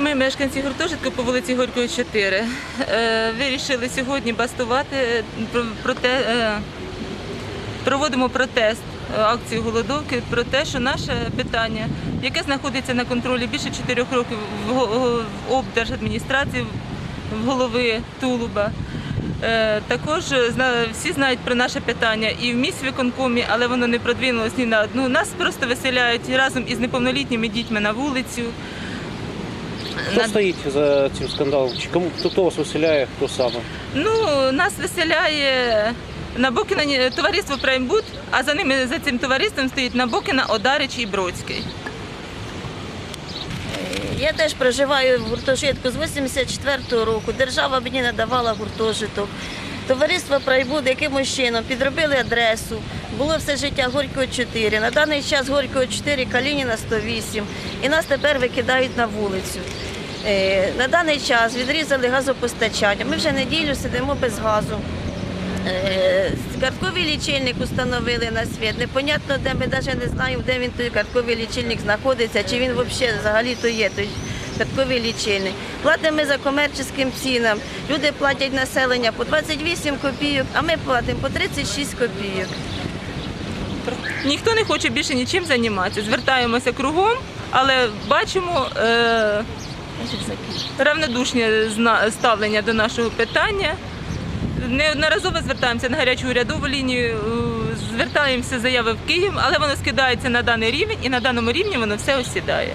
мешканці гуртожитку по вулиці Горької 4 е, вирішили сьогодні бастувати е, е, проводимо протест, акцію голодовки про те, що наше питання, яке знаходиться на контролі більше 4 років в облдержадміністрації, в голови Тулуба. Також всі знають про наше питання і в міськвиконкомі, але воно не продвинулось ні на одну. Нас просто виселяють разом із неповнолітніми дітьми на вулицю. Хто стоїть за цим скандалом? Чи кому хто, хто вас виселяє, хто саме? Ну, нас виселяє Набокіна товариство Праймбуд, а за ними за цим товариством стоїть Набокіна, Одарич і Бродський. Я теж проживаю в гуртожитку з 84-го року. Держава мені надавала гуртожиток. Товариство Прайбуд якимось чином підробили адресу. Було все життя Горького 4. На даний час Горького 4, Калініна 108. І нас тепер викидають на вулицю. Е, На даний час відрізали газопостачання. Ми вже неділю сидимо без газу. Е, Картковий лічильник установили на світ. Непонятно, де ми навіть не знаємо, де він той картковий лічильник знаходиться, чи він взагалі то є той картковий лічильник. Платимо за комерційним цінам. Люди платять населення по 28 копійок, а ми платимо по 36 копійок. Ніхто не хоче більше нічим займатися. Звертаємося кругом, але бачимо е, равнодушне ставлення до нашого питання. Неодноразово звертаємося на гарячу урядову лінію, е, звертаємося заяви в Київ, але воно скидається на даний рівень і на даному рівні воно все осідає.